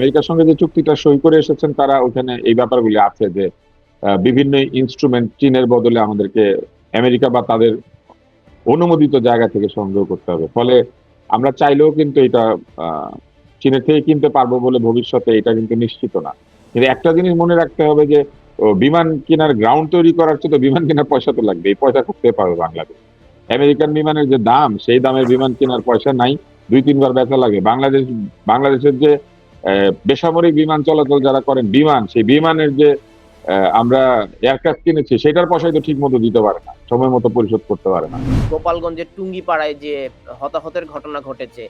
আমেরিকার সঙ্গে যে চুক্তিটা সই করে এসেছেন, তারা ওখানে এই ব্যাপারগুলি আছে যে বিভিন্ন ইনস্ট্রুমেন্ট চীনের বদলে আমাদেরকে আমেরিকা বা তাদের অনুমোদিত জায়গা থেকে সংগ্রহ করতে হবে। ফলে আমরা চাইলেও কিন্তু এটা চীনের থেকে কিনতে পারব বলে ভবিষ্যতে এটা কিন্তু নিশ্চিত না। কিন্তু একটা জিনিস মনে রাখতে হবে যে বিমান কেনার গ্রাউন্ড তৈরি করার চেয়ে তো বিমান কেনার পয়সা তো লাগবে এই পয়সা করতে পারবে বাংলাদেশ। আমেরিকান বিমানের যে দাম, সেই দামের বিমান কেনার পয়সা নাই। দুই তিনবার বেচা লাগে। বাংলাদেশ, বাংলাদেশের যে বেসামরিক বিমান চলাচল যারা করেন বিমান সেই বিমানের যে আমরা এয়ারক্রাফট কিনেছি সেটার পয়সাই তো ঠিক মতো দিতে পারে না সময় মতো পরিশোধ করতে পারে না। গোপালগঞ্জের টুঙ্গিপাড়ায় যে হতাহতের ঘটনা ঘটেছে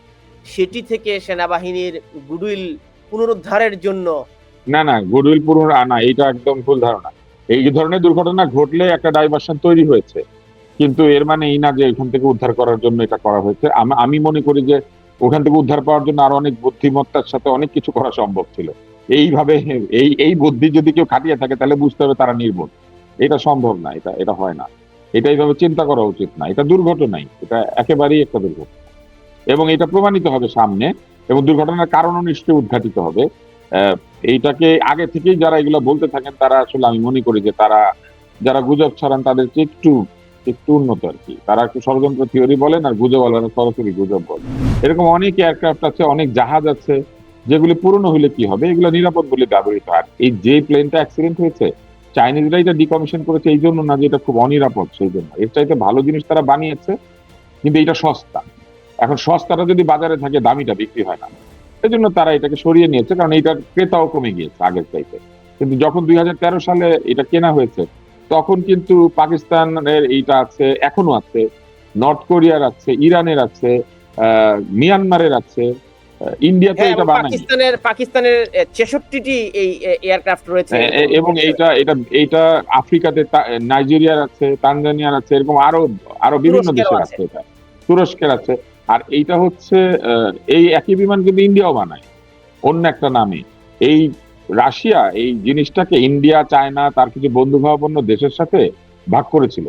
সেটি থেকে সেনাবাহিনীর গুডউইল পুনরুদ্ধারের জন্য না না গুডউইল পুনর আনা এটা একদম ভুল ধারণা। এই ধরনের দুর্ঘটনা ঘটলে একটা ডাইভার্সন তৈরি হয়েছে। কিন্তু এর মানে এই না যে এখান থেকে উদ্ধার করার জন্য এটা করা হয়েছে। আমি মনে করি যে ওখান থেকে উদ্ধার পাওয়ার জন্য আরও অনেক বুদ্ধিমত্তার সাথে অনেক কিছু করা সম্ভব ছিল। এইভাবে, এই এই বুদ্ধি যদি কেউ খাটিয়ে থাকে, তাহলে বুঝতে হবে তারা নির্বোধ। এটা সম্ভব না, এটা এটা হয় না। এটা এইভাবে চিন্তা করা উচিত না। এটা দুর্ঘটনাই, এটা একেবারেই একটা দুর্ঘটনা। এবং এটা প্রমাণিত হবে সামনে, এবং দুর্ঘটনার কারণও নিশ্চয়ই উদ্ঘাটিত হবে। এইটাকে আগে থেকেই যারা এগুলো বলতে থাকেন, তারা আসলে আমি মনে করি যে তারা, যারা গুজব ছড়ান, তাদেরকে একটু একটু উন্নত আর কি। তারা একটু ষড়যন্ত্র থিওরি বলেন আর গুজব আলাদা সরাসরি গুজব বলেন। এরকম অনেক এয়ারক্রাফট আছে, অনেক জাহাজ আছে, যেগুলি পুরনো হলে কি হবে? এগুলো নিরাপদ বলে ব্যবহৃত। আর এই যে প্লেনটা অ্যাক্সিডেন্ট হয়েছে চাইনিজরা এটা ডিকমিশন করেছে এই জন্য না যে এটা খুব অনিরাপদ, সেই জন্য। এর চাইতে ভালো জিনিস তারা বানিয়েছে, কিন্তু এটা সস্তা। এখন সস্তাটা যদি বাজারে থাকে, দামিটা বিক্রি হয় না। এই জন্য তারা এটাকে সরিয়ে নিয়েছে, কারণ এটার ক্রেতাও কমে গিয়েছে আগের চাইতে। কিন্তু যখন দুই হাজার তেরো সালে এটা কেনা হয়েছে তখন কিন্তু পাকিস্তানের এইটা আছে এখনও আছে নর্থ কোরিয়ার আছে ইরানের আছে মিয়ানমারের আছে ইন্ডিয়াতে হ্যাঁ, এটা বানায় পাকিস্তানের পাকিস্তানের ছেষট্টিটি এই এয়ারক্রাফট রয়েছে। এ- এবং এইটা এটা এইটা আফ্রিকাতে নাইজেরিয়ার আছে তানজানিয়ার আছে এরকম আরও আরও বিভিন্ন দেশের আছে। এটা। তুরস্কের আছে। আর এইটা হচ্ছে এই একই বিমান কিন্তু ইন্ডিয়াও বানায় অন্য একটা নামে। এই রাশিয়া এই জিনিসটাকে ইন্ডিয়া, চায়না, তার কিছু বন্ধু ভাবাপন্ন দেশের সাথে ভাগ করেছিল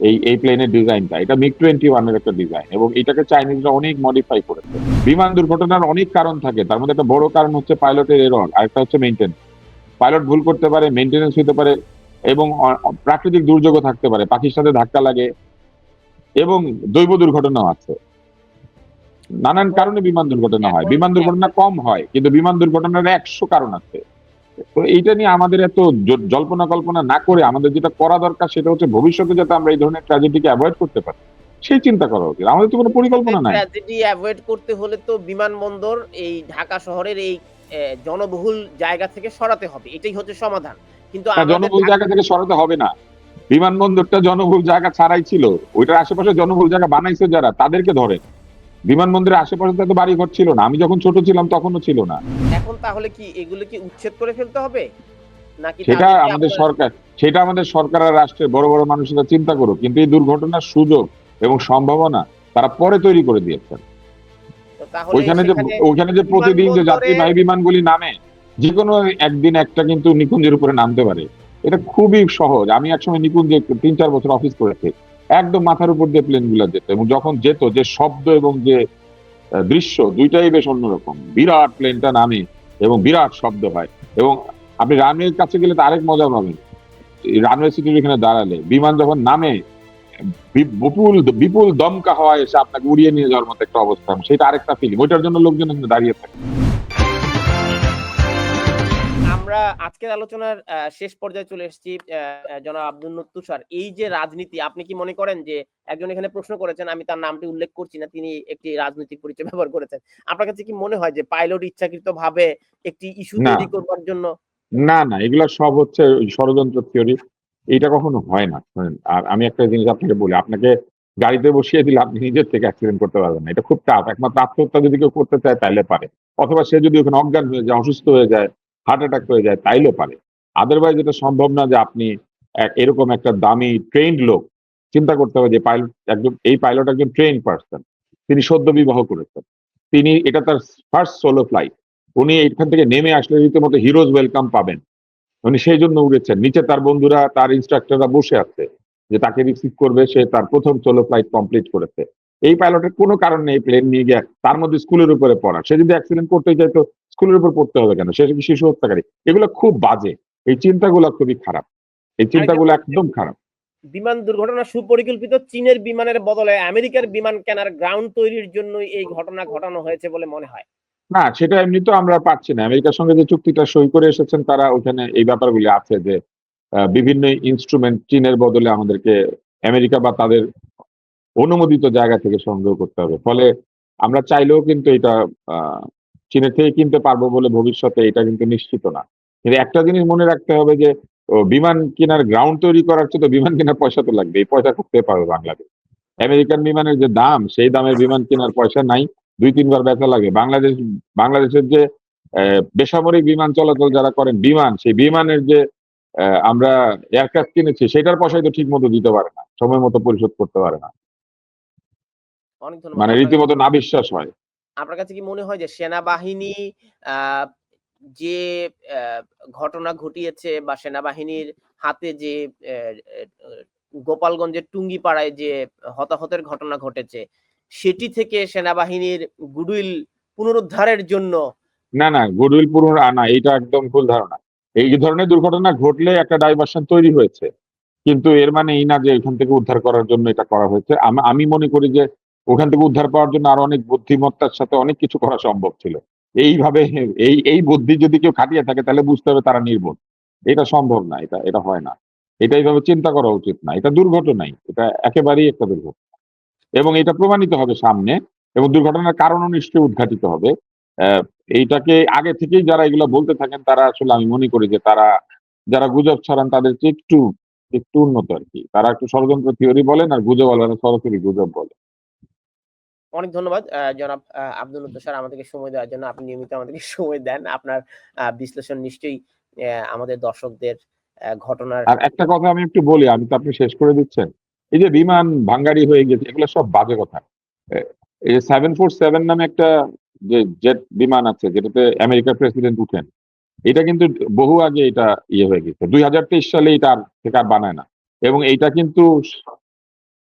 এই এই প্লেনের ডিজাইনটা এটা মিগ টোয়েন্টি ওয়ানের একটা ডিজাইন এবং এটাকে চাইনিজরা অনেক মডিফাই করেছে। বিমান দুর্ঘটনার অনেক কারণ থাকে। তার মধ্যে একটা বড় কারণ হচ্ছে পাইলটের এরর আরেকটা হচ্ছে মেনটেন পাইলট ভুল করতে পারে মেনটেনেন্স হতে পারে এবং প্রাকৃতিক দুর্যোগও থাকতে পারে। পাখির সাথে ধাক্কা লাগে এবং দৈব দুর্ঘটনাও আছে। নানান কারণে বিমান দুর্ঘটনা হয়। বিমান দুর্ঘটনা কম হয় কিন্তু বিমান দুর্ঘটনার একশো কারণ আছে। তো এইটা নিয়ে আমাদের এত জল্পনা কল্পনা না করে আমাদের যেটা করা দরকার সেটা হচ্ছে ভবিষ্যতে যাতে আমরা এই ধরনের ট্র্যাজেডিকে অ্যাভয়েড করতে পারি। সেই চিন্তা করা উচিত। আমাদের তো কোনো পরিকল্পনা নাই। ট্র্যাজেডি অ্যাভয়েড করতে হলে তো বিমানবন্দর এই ঢাকা শহরের এই জনবহুল জায়গা থেকে সরাতে হবে। এটাই হচ্ছে সমাধান। কিন্তু জনবহুল জায়গা থেকে সরাতে হবে না। বিমানবন্দরটা জনবহুল জায়গা ছাড়াই ছিল। ওইটার আশেপাশে জনবহুল জায়গা বানাইছে যারা তাদেরকে ধরে বিমানবন্দরের আশেপাশে তো বাড়ি ঘর ছিল না। আমি যখন ছোট ছিলাম তখনও ছিল না। এখন তাহলে কি এগুলো কি উচ্ছেদ করে ফেলতে হবে? নাকি সেটা আমাদের সরকার সেটা আমাদের সরকার আর রাষ্ট্রের বড় বড় মানুষেরা চিন্তা করুক। কিন্তু এই দুর্ঘটনার সুযোগ এবং সম্ভাবনা তারা পরে তৈরি করে দিয়েছেন ওইখানে যে ওইখানে যে প্রতিদিন যে যাত্রীবাহী বিমানগুলি নামে যে কোনো একদিন একটা কিন্তু নিকুঞ্জের উপরে নামতে পারে। এটা খুবই সহজ। আমি একসময় নিকুঞ্জে তিন চার বছর অফিস করেছি। একদম মাথার উপর দিয়ে প্লেনগুলা যেত এবং যখন যেত যে শব্দ এবং যে দৃশ্য দুইটাই বেশ অন্যরকম। বিরাট প্লেনটা নামে এবং বিরাট শব্দ হয় এবং আপনি রানওয়ের কাছে গেলে তো আরেক মজা পাবেন। রানওয়ে সিটির এখানে দাঁড়ালে, বিমান যখন নামে বিপুল বিপুল দমকা হয় এসে আপনাকে উড়িয়ে নিয়ে যাওয়ার মতো একটা অবস্থা। সেটা আরেকটা ফিলিং ওইটার জন্য লোকজন দাঁড়িয়ে থাকে। আমরা আজকের আলোচনার শেষ পর্যায়ে চলে এসেছি জনাব আব্দুল নত্তু স্যার। এই যে রাজনীতি আপনি কি মনে করেন যে একজন এখানে প্রশ্ন করেছেন আমি তার নামটি উল্লেখ করছি না তিনি একটি রাজনৈতিক পরিচয় ব্যবহার করেছেন। আপনার কাছে কি মনে হয় যে পাইলট ইচ্ছাকৃত ভাবে একটি ইস্যু। তৈরি করবার জন্য? না না এগুলো সব হচ্ছে ষড়যন্ত্র থিওরি। এটা কখনো হয় না। আর আমি একটা জিনিস আপনাকে বলি আপনাকে গাড়িতে বসিয়ে দিলে আপনি নিজের থেকে অ্যাক্সিডেন্ট করতে পারবেন না। এটা খুব টাফ একমাত্র আত্মহত্যা যদি কেউ করতে চায় তাহলে পারে। অথবা সে যদি ওখানে অজ্ঞান হয়ে যায় অসুস্থ হয়ে যায় হার্ট অ্যাটাক হয়ে যায়, তাইলে পারে। আদারওয়াইজ এটা সম্ভব না যে আপনি এরকম একটা দামি ট্রেন্ড লোক চিন্তা করতে হবে যে পাইলট একজন, এই পাইলট একজন ট্রেন পার্সন তিনি সদ্য বিবাহ করেছেন। তিনি, এটা তার ফার্স্ট সোলো ফ্লাইট উনি এখান থেকে নেমে আসলে রীতিমতো হিরোজ ওয়েলকাম পাবেন। উনি সেই জন্য উড়েছেন। নিচে তার বন্ধুরা, তার ইনস্ট্রাক্টররা বসে আছে যে তাকে রিসিভ করবে, সে তার প্রথম সোলো ফ্লাইট কমপ্লিট করেছে। এই পাইলটের কোনো কারণ নেই প্লেন নিয়ে গিয়ে, তার মধ্যে স্কুলের উপরে পড়া। সে যদি অ্যাক্সিডেন্ট করতে চাইতো স্কুলের উপর পড়তে হবে কেন? সে কি শিশু হত্যাকারী। এগুলো খুব বাজে। এই চিন্তাগুলো খুবই খারাপ। এই চিন্তাগুলো একদম খারাপ। বিমান দুর্ঘটনা সুপরিকল্পিত চীনের বিমানের বদলে আমেরিকার বিমান কেনার গ্রাউন্ড তৈরির জন্য এই ঘটনা ঘটানো হয়েছে বলে মনে হয়। না সেটা এমনি তো আমরা পাচ্ছি না। আমেরিকার সঙ্গে যে চুক্তিটা সই করে এসেছেন তারা ওখানে এই ব্যাপারগুলি আছে যে বিভিন্ন ইনস্ট্রুমেন্ট চীনের বদলে আমাদেরকে আমেরিকা বা তাদের অনুমোদিত জায়গা থেকে সংগ্রহ করতে হবে। ফলে আমরা চাইলেও কিন্তু এটা আহ, চীনের থেকে কিনতে পারব বলে ভবিষ্যতে এটা কিন্তু নিশ্চিত না। কিন্তু একটা জিনিস মনে রাখতে হবে যে বিমান কেনার গ্রাউন্ড তৈরি করার চেয়ে তো বিমান কেনার পয়সা তো লাগবে। এই পয়সা করতে পারবে বাংলাদেশ। আমেরিকান বিমানের যে দাম সেই দামের বিমান কেনার পয়সা নাই। দুই তিনবার বেচা লাগে। বাংলাদেশ বাংলাদেশের যে বেসামরিক বিমান চলাচল যারা করেন বিমান সেই বিমানের যে আহ, আমরা এয়ারক্রাফট কিনেছি সেটার পয়সাই তো ঠিক মতো দিতে পারে না। সময় মতো পরিশোধ করতে পারে না। মানে রীতিমতো না বিশ্বাস হয়। আপনার কাছে কি মনে হয় যে সেনাবাহিনী যে ঘটনা ঘটিয়েছে বা সেনাবাহিনীর হাতে যে গোপালগঞ্জের টুঙ্গিপাড়ায় যে হতাহতের ঘটনা ঘটেছে, সেটি থেকে সেনাবাহিনীর গুডউইল পুনরুদ্ধারের জন্য না না, গুডউইল পুরনো আনা এটা একদম ভুল ধারণা। এই ধরনের দুর্ঘটনা ঘটলে একটা ডাইভার্সন তৈরি হয়েছে। কিন্তু এর মানে এই না যে এখান থেকে উদ্ধার করার জন্য এটা করা হয়েছে। আমি মনে করি যে ওখান থেকে উদ্ধার পাওয়ার জন্য আরও অনেক বুদ্ধিমত্তার সাথে অনেক কিছু করা সম্ভব ছিল। এইভাবে, এই এই বুদ্ধি যদি কেউ খাটিয়ে থাকে, তাহলে বুঝতে হবে তারা নির্বোধ। এটা সম্ভব না, এটা এটা হয় না। এটা এইভাবে চিন্তা করা উচিত না। এটা দুর্ঘটনাই এটা একেবারেই একটা দুর্ঘটনা। এবং এটা প্রমাণিত হবে সামনে, এবং দুর্ঘটনার কারণও নিশ্চয়ই উদ্ঘাটিত হবে। এইটাকে আগে থেকেই যারা এগুলো বলতে থাকেন, তারা আসলে আমি মনে করি যে তারা, যারা গুজব ছড়ান, তাদের একটু একটু উন্নত আর কি। তারা একটু ষড়যন্ত্র থিওরি বলেন, আর গুজব আলাদা সরাসরি গুজব বলে অনেক ধন্যবাদ জনাব আব্দুল স্যার আমাদেরকে সময় দেওয়ার জন্য। আপনি নিয়মিত আমাদেরকে সময় দেন। আপনার বিশ্লেষণ নিশ্চয়ই আমাদের দর্শকদের ঘটনার আর একটা কথা আমি একটু বলি, আমি তো আপনি শেষ করে দিচ্ছেন। এই যে বিমান ভাঙ্গারি হয়ে গেছে, এগুলো সব বাজে কথা। এই যে সেভেন ফোর সেভেন নামে একটা যে জেট বিমান আছে, যেটাতে আমেরিকার প্রেসিডেন্ট উঠেন, এটা কিন্তু বহু আগে এটা ইয়ে হয়ে গেছে। দুই হাজার তেইশ সালে এটা আর থেকে আর বানায় না। এবং এইটা কিন্তু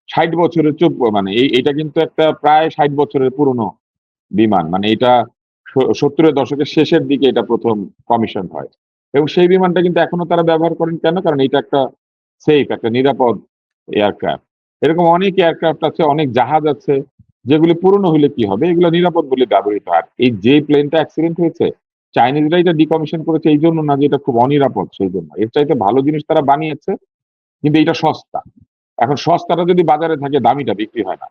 ষাট বছরের চুপ মানে এটা কিন্তু একটা প্রায় ষাট বছরের পুরনো বিমান। মানে এটা সত্তরের দশকের শেষের দিকে এটা প্রথম কমিশন হয়। এবং সেই বিমানটা কিন্তু এখনও তারা ব্যবহার করেন কেন? কারণ এটা একটা সেফ একটা নিরাপদ এয়ারক্রাফট এরকম অনেক এয়ারক্রাফট আছে, অনেক জাহাজ আছে, যেগুলি পুরনো হলে কি হবে? এগুলো নিরাপদ বলে ব্যবহৃত হয়। এই যে প্লেনটা অ্যাক্সিডেন্ট হয়েছে চাইনিজরা এটা ডিকমিশন করেছে এই জন্য না যে এটা খুব অনিরাপদ, সেই জন্য। এর চাইতে ভালো জিনিস তারা বানিয়েছে, কিন্তু এটা সস্তা। এখন সস্তাটা যদি বাজারে থাকে দামিটা বিক্রি হয় না।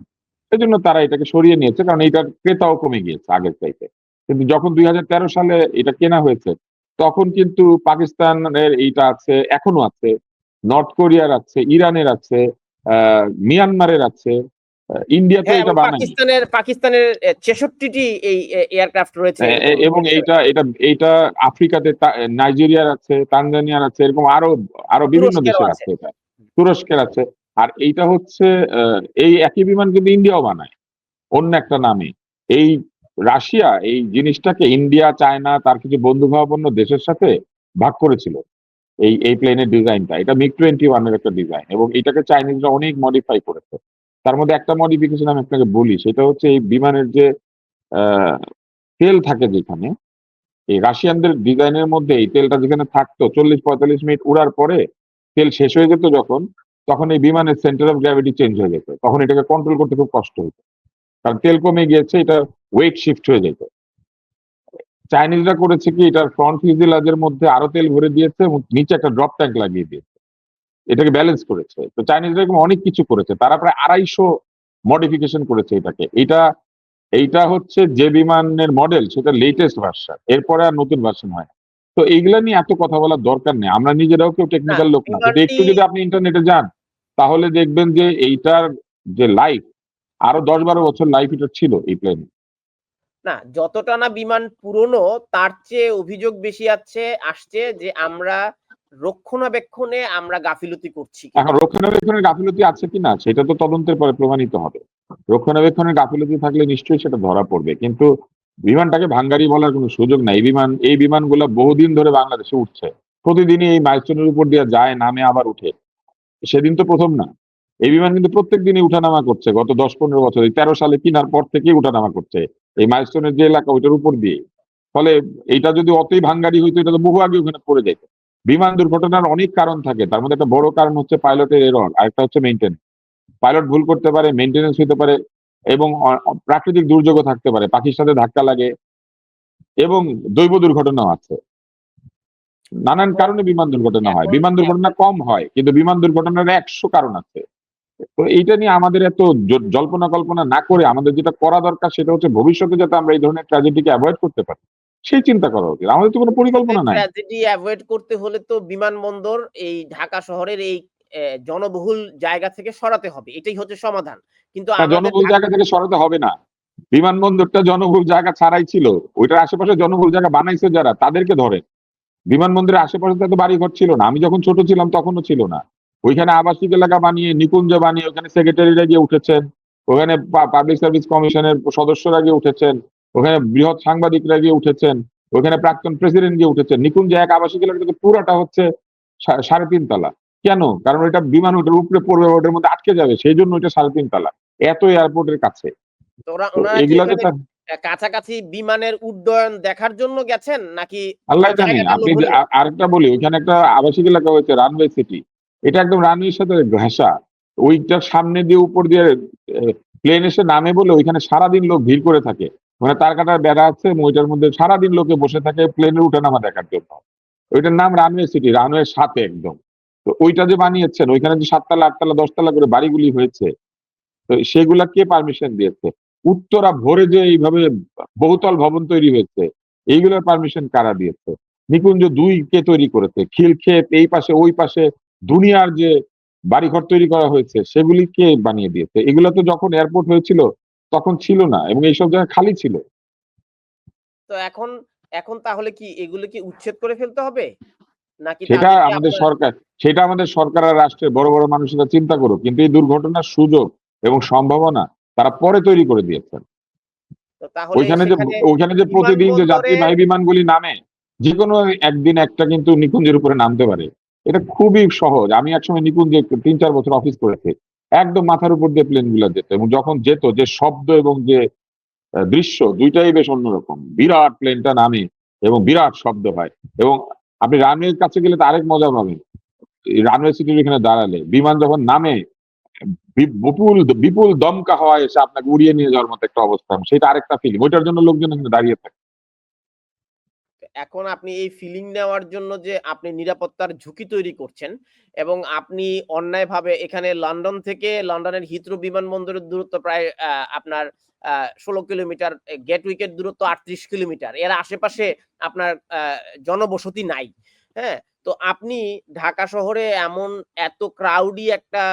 এই জন্য তারা এটাকে সরিয়ে নিয়েছে কারণ এটার ক্রেতাও কমে গিয়েছে আগের চাইতে। কিন্তু যখন দুই হাজার তেরো সালে এটা কেনা হয়েছে তখন কিন্তু পাকিস্তানের এইটা আছে এখনও আছে নর্থ কোরিয়ার আছে ইরানের আছে মিয়ানমারের আছে ইন্ডিয়াতে হ্যাঁ এটা পাকিস্তানের পাকিস্তানের ছেষট্টিটি এই এয়ারক্রাফট রয়েছে। এ- এবং এইটা এটা এইটা আফ্রিকাতে নাইজেরিয়ার আছে তানজানিয়ার আছে এরকম আরও আরও বিভিন্ন দেশের আছে। আছে এটা। তুরস্কের আছে। আর এইটা হচ্ছে এই একই বিমান কিন্তু ইন্ডিয়াও বানায়, অন্য একটা নামে। এই রাশিয়া এই জিনিসটাকে ইন্ডিয়া, চায়না, তার কিছু বন্ধু ভাবাপন্ন দেশের সাথে ভাগ করেছিল, এই এই প্লেনের ডিজাইনটা এটা মিগ টোয়েন্টি ওয়ানের একটা ডিজাইন এবং এটাকে চাইনিজরা অনেক মডিফাই করেছে। তার মধ্যে একটা মডিফিকেশন আমি আপনাকে বলি, সেটা হচ্ছে এই বিমানের যে তেল থাকে যেখানে, এই রাশিয়ানদের ডিজাইনের মধ্যে এই তেলটা যেখানে থাকতো, চল্লিশ পঁয়তাল্লিশ মিনিট উড়ার পরে তেল শেষ হয়ে যেত যখন তখন এই বিমানের সেন্টার অফ গ্র্যাভিটি চেঞ্জ হয়ে যেত। তখন এটাকে কন্ট্রোল করতে খুব কষ্ট হতো। কারণ তেল কমে গিয়েছে এটা ওয়েট শিফট হয়ে যেত। চাইনিজরা করেছে কি এটার ফ্রন্ট ফিউজিলাজের মধ্যে আরও তেল ভরে দিয়েছে এবং নিচে একটা ড্রপ ট্যাঙ্ক লাগিয়ে দিয়েছে। এটাকে ব্যালেন্স করেছে। তো চাইনিজরা এরকম অনেক কিছু করেছে। তারা প্রায় আড়াইশো মডিফিকেশন করেছে এটাকে। এটা এইটা হচ্ছে যে বিমানের মডেল সেটা লেটেস্ট ভার্সন এরপরে আর নতুন ভার্সন হয় তো এইগুলা নিয়ে এত কথা বলার দরকার নেই। আমরা নিজেরাও কেউ টেকনিক্যাল লোক না। একটু যদি আপনি ইন্টারনেটে যান। তাহলে দেখবেন যে এইটার যে লাইফ আরও দশ বারো বছর লাইফ এটা ছিল এই প্লেন না যতটা না বিমান পুরনো তার চেয়ে অভিযোগ বেশি আছে আসছে যে আমরা রক্ষণাবেক্ষণে আমরা গাফিলতি করছি এখন রক্ষণাবেক্ষণের গাফিলতি আছে কিনা সেটা তো তদন্তের পরে প্রমাণিত হবে। রক্ষণাবেক্ষণের গাফিলতি থাকলে নিশ্চয়ই সেটা ধরা পড়বে কিন্তু বিমানটাকে ভাঙ্গারি বলার কোনো সুযোগ নাই। এই বিমান এই বিমানগুলো বহুদিন ধরে বাংলাদেশে উঠছে। প্রতিদিনই এই মাইলস্টোনের উপর দিয়ে যায় নামে আবার উঠে। সেদিন তো প্রথম না। এই বিমান কিন্তু প্রত্যেক দিনই উঠানামা করছে। গত দশ পনেরো বছর, এই তেরো সালে কিনার পর থেকেই উঠানামা করছে। এই মাইলস্টোনের যে এলাকা, ওইটার উপর দিয়ে। ফলে এটা যদি অতই ভাঙ্গারি হইতো, এটা তো বহু আগে ওখানে পড়ে যেত। বিমান দুর্ঘটনার অনেক কারণ থাকে। তার মধ্যে একটা বড় কারণ হচ্ছে পাইলটের এরর আরেকটা হচ্ছে মেনটেন পাইলট ভুল করতে পারে মেনটেনেন্স হতে পারে, এবং প্রাকৃতিক দুর্যোগও থাকতে পারে। পাখির সাথে ধাক্কা লাগে, এবং দৈব দুর্ঘটনাও আছে। নানান কারণে বিমান দুর্ঘটনা হয়। বিমান দুর্ঘটনা কম হয় কিন্তু বিমান দুর্ঘটনার একশো কারণ আছে। তো এইটা নিয়ে আমাদের এত জল্পনা কল্পনা না করে আমাদের যেটা করা দরকার সেটা হচ্ছে ভবিষ্যতে যাতে আমরা এই ধরনের ট্র্যাজেডিকে অ্যাভয়েড করতে পারি। সেই চিন্তা করা উচিত। আমাদের তো কোনো পরিকল্পনা নাই। ট্র্যাজেডি অ্যাভয়েড করতে হলে তো বিমানবন্দর এই ঢাকা শহরের এই জনবহুল জায়গা থেকে সরাতে হবে। এটাই হচ্ছে সমাধান। কিন্তু জনবহুল জায়গা থেকে সরাতে হবে না। বিমানবন্দরটা জনবহুল জায়গা ছাড়াই ছিল। ওইটার আশেপাশে জনবহুল জায়গা বানাইছে যারা তাদেরকে ধরে। বিমানবন্দরের আশেপাশে তো এত বাড়িঘর ছিল না। আমি যখন ছোট ছিলাম তখনও ছিল না। ওইখানে আবাসিক এলাকা বানিয়ে নিকুঞ্জ বানিয়ে ওখানে সেক্রেটারিরা গিয়ে উঠেছেন। ওখানে পাবলিক সার্ভিস কমিশনের সদস্যরা গিয়ে উঠেছেন। ওখানে বৃহৎ সাংবাদিকরা গিয়ে উঠেছেন। ওখানে প্রাক্তন প্রেসিডেন্ট গিয়ে উঠেছেন। নিকুঞ্জ এক আবাসিক এলাকাটা তো পুরাটা হচ্ছে সাড়ে তিন তলা। কেন? কারণ এটা বিমান ওটার উপরে পড়বে ওটার মধ্যে আটকে যাবে সেই জন্য এটা সাড়ে তিন তলা। এত এয়ারপোর্টের কাছে। কাছাকাছি বিমানের উড্ডয়ন দেখার জন্য গেছেন নাকি আল্লাহ জানে আপনি আরেকটা বলি ওইখানে একটা আবাসিক এলাকা হয়েছে রানওয়ে সিটি। এটা একদম রানওয়ের সাথে ঘেঁষা। ওইটার সামনে দিয়ে উপর দিয়ে প্লেন এসে নামে বলে ওইখানে সারাদিন লোক ভিড় করে থাকে। মানে তার কাটার বেড়া আছে ওইটার মধ্যে সারাদিন লোকে বসে থাকে প্লেনের উঠানামা দেখার জন্য। ওইটার নাম রানওয়ে সিটি রানওয়ের সাথে একদম। তো ওইটা যে বানিয়েছেন ওইখানে যে সাততলা আটতলা দশতলা করে বাড়িগুলি হয়েছে তো সেগুলা কে পারমিশন দিয়েছে? উত্তরা ভোরে যে এইভাবে বহুতল ভবন তৈরি হয়েছে এইগুলোর পারমিশন কারা দিয়েছে? নিকুঞ্জ দুই কে তৈরি করেছে? খিলক্ষেত এই পাশে ওই পাশে দুনিয়ার যে বাড়িঘর তৈরি করা হয়েছে সেগুলি কে বানিয়ে দিয়েছে? এগুলো তো যখন এয়ারপোর্ট হয়েছিল তখন ছিল না এবং এইসব জায়গা খালি ছিল। তো এখন এখন তাহলে কি এগুলো কি উচ্ছেদ করে ফেলতে হবে? নাকি সেটা আমাদের সরকার সেটা আমাদের সরকার আর রাষ্ট্রের বড় বড় মানুষেরা চিন্তা করুক কিন্তু এই দুর্ঘটনার সুযোগ এবং সম্ভাবনা তারা পরে তৈরি করে দিয়েছেন। ওইখানে যে ওইখানে যে প্রতিদিন যে যাত্রীবাহী বিমানগুলি নামে যে কোনো একদিন একটা কিন্তু নিকুঞ্জের উপরে নামতে পারে। এটা খুবই সহজ। আমি একসময় নিকুঞ্জে তিন চার বছর অফিস করেছি। একদম মাথার উপর দিয়ে প্লেনগুলো যেত এবং যখন যেত যে শব্দ এবং যে দৃশ্য দুইটাই বেশ অন্যরকম। বিরাট প্লেনটা নামে এবং বিরাট শব্দ হয় এবং আপনি রানওয়ের কাছে গেলে তো আরেক মজা পাবেন। রানওয়ে সিটির এখানে দাঁড়ালে। বিমান যখন নামে বিপুল বিপুল দমকা হওয়া এসে আপনাকে উড়িয়ে নিয়ে যাওয়ার মতো একটা অবস্থা। সেটা আরেকটা ফিলিং ওইটার জন্য লোকজন এখানে দাঁড়িয়ে থাকে। এখন আপনি এই ফিলিং নেওয়ার জন্য যে আপনি নিরাপত্তার ঝুঁকি তৈরি করছেন এবং আপনি অন্যায়ভাবে এখানে লন্ডন থেকে, লন্ডনের হিথ্রো বিমানবন্দরের দূরত্ব প্রায় আপনার ষোলো কিলোমিটার গেটউইকের দূরত্ব আটত্রিশ কিলোমিটার। এর আশেপাশে আপনার জনবসতি নাই। হ্যাঁ? তো আপনি ঢাকা শহরে এমন এত ক্রাউডি একটা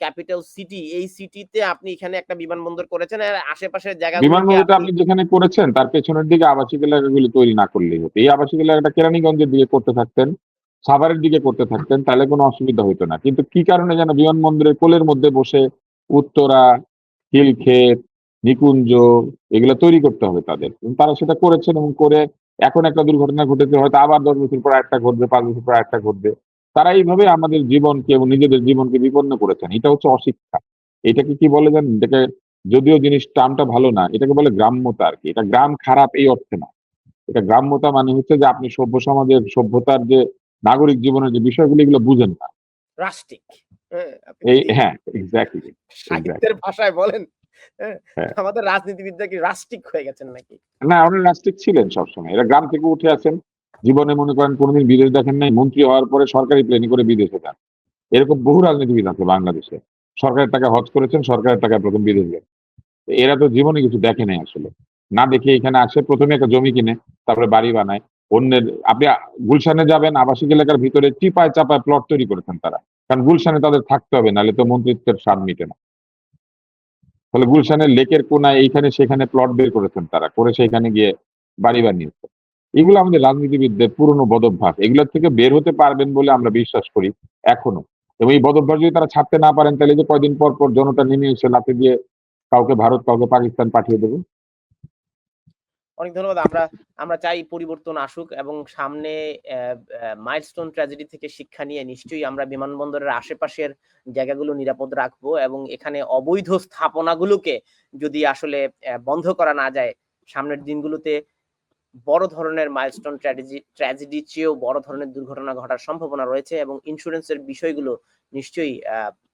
ক্যাপিটাল সিটি এই সিটিতে আপনি এখানে একটা বিমানবন্দর করেছেন আর আশেপাশের জায়গা বিমানবন্দরটা আপনি যেখানে করেছেন তার পেছনের দিকে আবাসিক এলাকাগুলি তৈরি না করলেই হতো। এই আবাসিক এলাকাটা কেরানীগঞ্জের দিকে করতে থাকতেন সাভারের দিকে করতে থাকতেন তাহলে কোনো অসুবিধা হতো না। কিন্তু কি কারণে যেন বিমানবন্দরের কোলের মধ্যে বসে উত্তরা হিলক্ষেত নিকুঞ্জ এগুলো তৈরি করতে হবে তাদের। তারা সেটা করেছেন এবং করে এখন একটা দুর্ঘটনা ঘটেছে হয়তো আবার দশ বছর পর একটা ঘটবে পাঁচ বছর পর একটা ঘটবে। তারা এইভাবে আমাদের জীবনকে এবং নিজেদের জীবনকে বিপন্ন করেছেন। এটা হচ্ছে অশিক্ষা। এটাকে কি বলে জানেন? এটাকে যদিও জিনিস টার্মটা ভালো না এটাকে বলে গ্রাম্যতা আর কি। এটা গ্রাম খারাপ এই অর্থে না। এটা গ্রাম্যতা মানে হচ্ছে যে আপনি সভ্য সমাজের সভ্যতার যে নাগরিক জীবনের যে বিষয়গুলি এগুলো বুঝেন না। রাষ্ট্রিক। হ্যাঁ, হ্যাঁ এক্স্যাক্টলি সাহিত্যের ভাষায় বলেন। আমাদের রাজনীতিবিদরা কি রাষ্ট্রিক হয়ে গেছেন নাকি? না আপনি রাষ্ট্রিক ছিলেন সবসময়। এরা গ্রাম থেকে উঠে আসেন জীবনে মনে করেন কোনোদিন বিদেশ দেখেন নাই মন্ত্রী হওয়ার পরে সরকারি প্লেনে করে বিদেশে যান। এরকম বহু রাজনীতিবিদ আছে বাংলাদেশে। সরকারের টাকা হজ করেছেন সরকারের টাকায় প্রথম বিদেশ তো এরা তো জীবনে কিছু দেখে নাই আসলে। না দেখে এখানে আসে প্রথমে একটা জমি কিনে তারপরে বাড়ি বানায়। অন্যের আপনি গুলশানে যাবেন আবাসিক এলাকার ভিতরে চিপায় চাপায় প্লট তৈরি করেছেন তারা। কারণ গুলশানে তাদের থাকতে হবে নাহলে তো মন্ত্রিত্বের স্বাদ মিটে না। ফলে গুলশানের লেকের কোনায় এইখানে সেখানে প্লট বের করেছেন তারা, করে সেখানে গিয়ে বাড়ি বানিয়েছে। এগুলো আমাদের রাজনীতিবিদদের পুরনো বদভ্যাস এগুলোর থেকে বের হতে পারবেন বলে আমরা বিশ্বাস করি এখনও। এবং এই বদভ্যাস যদি তারা ছাড়তে না পারেন, তাহলে যে কয়দিন পর পর জনতা নেমে এসে লাফে দিয়ে কাউকে ভারত, কাউকে পাকিস্তান পাঠিয়ে দেবে। অনেক ধন্যবাদ। আমরা আমরা চাই পরিবর্তন আসুক এবং সামনে মাইলস্টোন ট্র্যাজেডি থেকে শিক্ষা নিয়ে নিশ্চয়ই আমরা বিমানবন্দরের আশেপাশের জায়গাগুলো নিরাপদ রাখব এবং এখানে অবৈধ স্থাপনাগুলোকে যদি আসলে বন্ধ করা না যায়, সামনের দিনগুলোতে বড় ধরনের মাইলস্টোন ট্র্যাজেডি ট্র্যাজেডি চেয়েও বড় ধরনের দুর্ঘটনা ঘটার সম্ভাবনা রয়েছে এবং ইন্স্যুরেন্সের বিষয়গুলো নিশ্চয়ই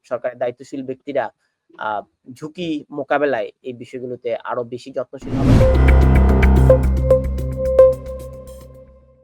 সরকারের দায়িত্বশীল ব্যক্তিরা ঝুঁকি মোকাবেলায় এই বিষয়গুলোতে আরও বেশি যত্নশীল হবে